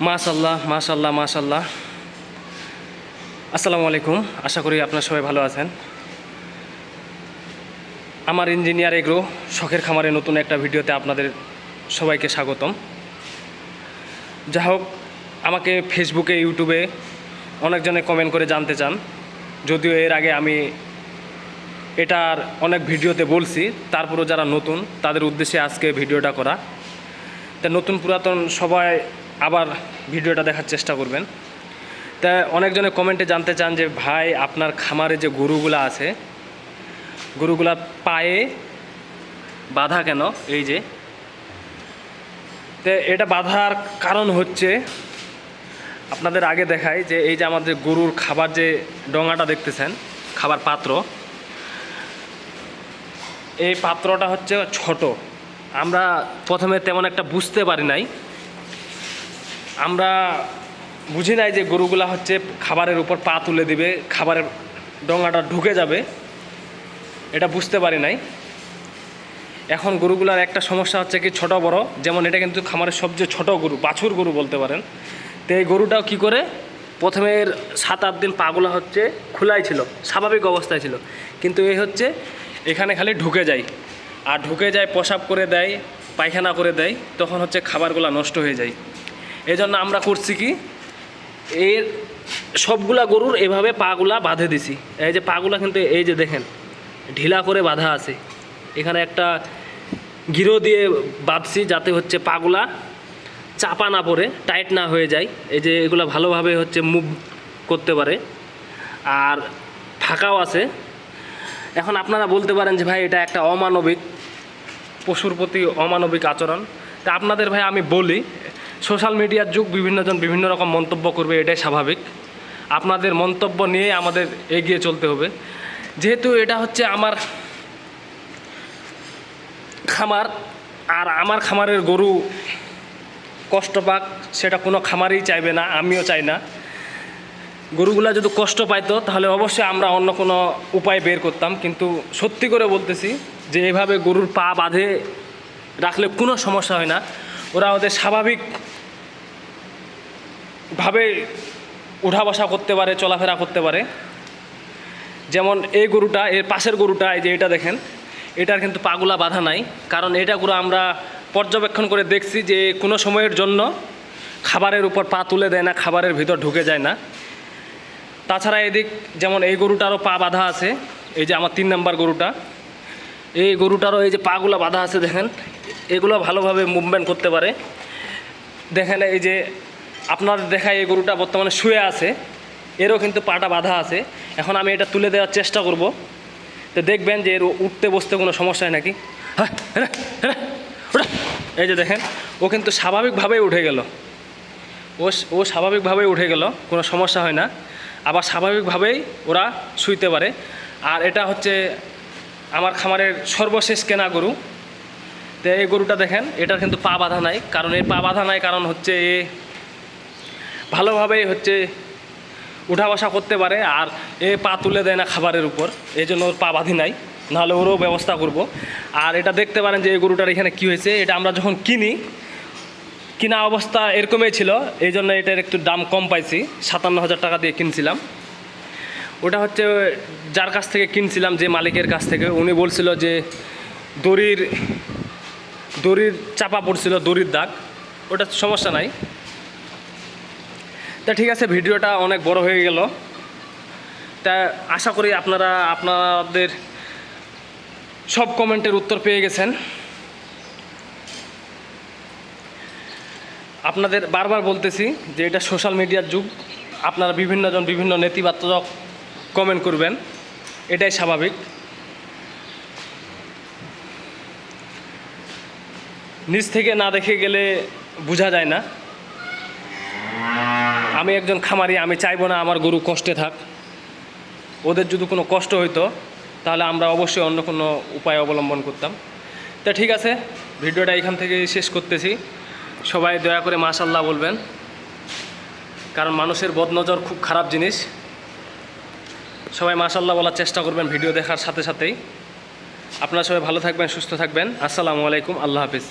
মাশাল্লাহ মাশাল্লাহ মাশাল্লাহ আসসালামু আলাইকুম, আশা করি আপনারা সবাই ভালো আছেন। আমার ইঞ্জিনিয়ার এগ্রো শখের খামারে নতুন একটা ভিডিওতে আপনাদের সবাইকে স্বাগতম। যা হোক, আমাকে ফেসবুকে, ইউটিউবে অনেকজনে কমেন্ট করে জানতে চান। যদিও এর আগে আমি এটার অনেক ভিডিওতে বলছি, তারপরও যারা নতুন, তাদের উদ্দেশ্যে আজকে ভিডিওটা করা। তা নতুন পুরাতন সবাই আবার ভিডিওটা দেখার চেষ্টা করবেন। তা অনেকজনে কমেন্টে জানতে চান যে, ভাই, আপনার খামারে যে গরুগুলা আছে, গরুগুলা পায়ে বাধা কেন? এই যে। তো এটা বাধার কারণ হচ্ছে, আপনাদের আগে দেখাই যে, এই যে আমাদের গরুর খাবার যে ডোঙাটা দেখতেছেন, খাবার পাত্র, এই পাত্রটা হচ্ছে ছোট। আমরা প্রথমে তেমন একটা বুঝতে পারি নাই। আমরা বুঝি নাই যে গরুগুলা হচ্ছে খাবারের উপর পা তুলে দিবে, খাবারের ডোঙাটা ঢুকে যাবে। এটা বুঝতে পারি নাই। এখন গরুগুলার একটা সমস্যা হচ্ছে কি ছোট বড়, যেমন এটা কিন্তু খামারের সবচেয়ে ছোট গরু, বাছুর গরু বলতে পারেন। তো এই গরুটাও কী করে? প্রথমের সাত, আট দিন পাগুলা হচ্ছে খোলাই ছিল, স্বাভাবিক অবস্থায় ছিল। কিন্তু এই হচ্ছে এখানে খালি ঢুকে যায়। আর ঢুকে যায়, প্রসাব করে দেয়, পায়খানা করে দেয়, তখন হচ্ছে খাবারগুলো নষ্ট হয়ে যায়। এই জন্য আমরা করছি কি? এর সবগুলা গরুর এভাবে পাগুলা বাঁধে দিছি। এই যে পাগুলা কিন্তু এই যে দেখেন, ঢিলা করে বাঁধা আছে। এখানে একটা গিরো দিয়ে বাঁধছি যাতে হচ্ছে পাগুলা চাপা না পড়ে, টাইট না হয়ে যায়। এই যে এগুলো ভালোভাবে হচ্ছে মুভ করতে পারে। আর ফাঁকাও আছে। এখন আপনারা বলতে পারেন যে ভাই এটা একটা অমানবিক, পশুর প্রতি অমানবিক আচরণ। তা আপনাদের ভাই আমি বলি সোশ্যাল মিডিয়ার যুগ বিভিন্নজন বিভিন্ন রকম মন্তব্য করবে, এটাই স্বাভাবিক। আপনাদের মন্তব্য নিয়ে আমাদের এগিয়ে চলতে হবে। যেহেতু এটা হচ্ছে আমার খামার, আর আমার খামারের গরু কষ্ট পাক, সেটা কোনো খামারই চাইবে না, আমিও চাই না। গরুগুলা যদি কষ্ট পাইতো, তাহলে অবশ্যই আমরা অন্য কোনো উপায় বের করতাম। কিন্তু সত্যি করে বলতেছি যে, এভাবে গরুর পা বাঁধে রাখলে কোনো সমস্যা হয় না। ওরা ওদের স্বাভাবিক ভাবে উঠা বসা করতে পারে, চলাফেরা করতে পারে। যেমন এই গরুটা, এর পাশের গরুটা, এই যে এটা দেখেন, এটার কিন্তু পাগুলা বাধা নাই। কারণ এটা গরু আমরা পর্যবেক্ষণ করে দেখছি যে কোনো সময়ের জন্য খাবারের উপর পা তুলে দেয় না, খাবারের ভিতর ঢুকে যায় না। তাছাড়া এদিক যেমন এই গরুটারও পা বাঁধা আছে, এই যে আমার তিন নাম্বার গরুটা, এই গরুটারও এই যে পাগুলো বাঁধা আছে দেখেন, এগুলো ভালোভাবে মুভমেন্ট করতে পারে। দেখেন এই যে আপনাদের দেখায় এই গরুটা বর্তমানে শুয়ে আছে। এরও কিন্তু পাটা বাঁধা আছে। এখন আমি এটা তুলে দেওয়ার চেষ্টা করব। তো দেখবেন যে এর উঠতে বসতে কোনো সমস্যা হয় নাকি? হ্যাঁ হ্যাঁ, হ্যাঁ, এই যে দেখেন ও কিন্তু স্বাভাবিকভাবেই উঠে গেল। ও ও স্বাভাবিকভাবেই উঠে গেল কোনো সমস্যা হয় না। আবার স্বাভাবিকভাবেই ওরা শুইতে পারে। আর এটা হচ্ছে আমার খামারের সর্বশেষ কেনা গরু। তো এই গরুটা দেখেন এটার কিন্তু পা বাঁধা নাই। কারণ এর পা বাঁধা নাই কারণ হচ্ছে এ ভালোভাবেই হচ্ছে উঠা বসা করতে পারে আর এ পা তুলে দেয় না খাবারের উপর, এই জন্য ওর পা বাঁধি নাই, নাহলে ওরও ব্যবস্থা করব। আর এটা দেখতে পারেন যে এই গরুটার এখানে কী হয়েছে, এটা আমরা যখন কিনি, কিনা অবস্থা এরকমই ছিল, এই জন্য এটার একটু দাম কম পাইছি, সাতান্ন হাজার টাকা দিয়ে কিনছিলাম। ওটা হচ্ছে যার কাছ থেকে কিনছিলাম, যে মালিকের কাছ থেকে, উনি বলছিল যে দড়ির দড়ির চাপা পড়ছিল, দড়ির দাগ, ওটা সমস্যা নাই। তা ঠিক আছে, ভিডিওটা অনেক বড় হয়ে গেল। তা আশা করি আপনারা, আপনাদের সব কমেন্টের উত্তর পেয়ে গেছেন। আপনাদের বারবার বলতেছি যে এটা সোশ্যাল মিডিয়ার যুগ। আপনারা বিভিন্নজন বিভিন্ন নেতিবাচক কমেন্ট করবেন, এটাই স্বাভাবিক। নিজ থেকে না দেখে গেলে বোঝা যায় না। আমি একজন খামারি, আমি চাইব না আমার গরু কষ্টে থাক। ওদের যদি কোনো কষ্ট হইতো, তাহলে আমরা অবশ্যই অন্য কোনো উপায় অবলম্বন করতাম। তা ঠিক আছে, ভিডিওটা এখান থেকে শেষ করতেছি। সবাই দয়া করে মাশাল্লাহ বলবেন, কারণ মানুষের বদনজর খুব খারাপ জিনিস। সবাই মাশাল্লাহ বলার চেষ্টা করবেন ভিডিও দেখার সাথে সাথেই। আপনারা সবাই ভালো থাকবেন, সুস্থ থাকবেন। আসসালামু আলাইকুম, আল্লাহ হাফিজ।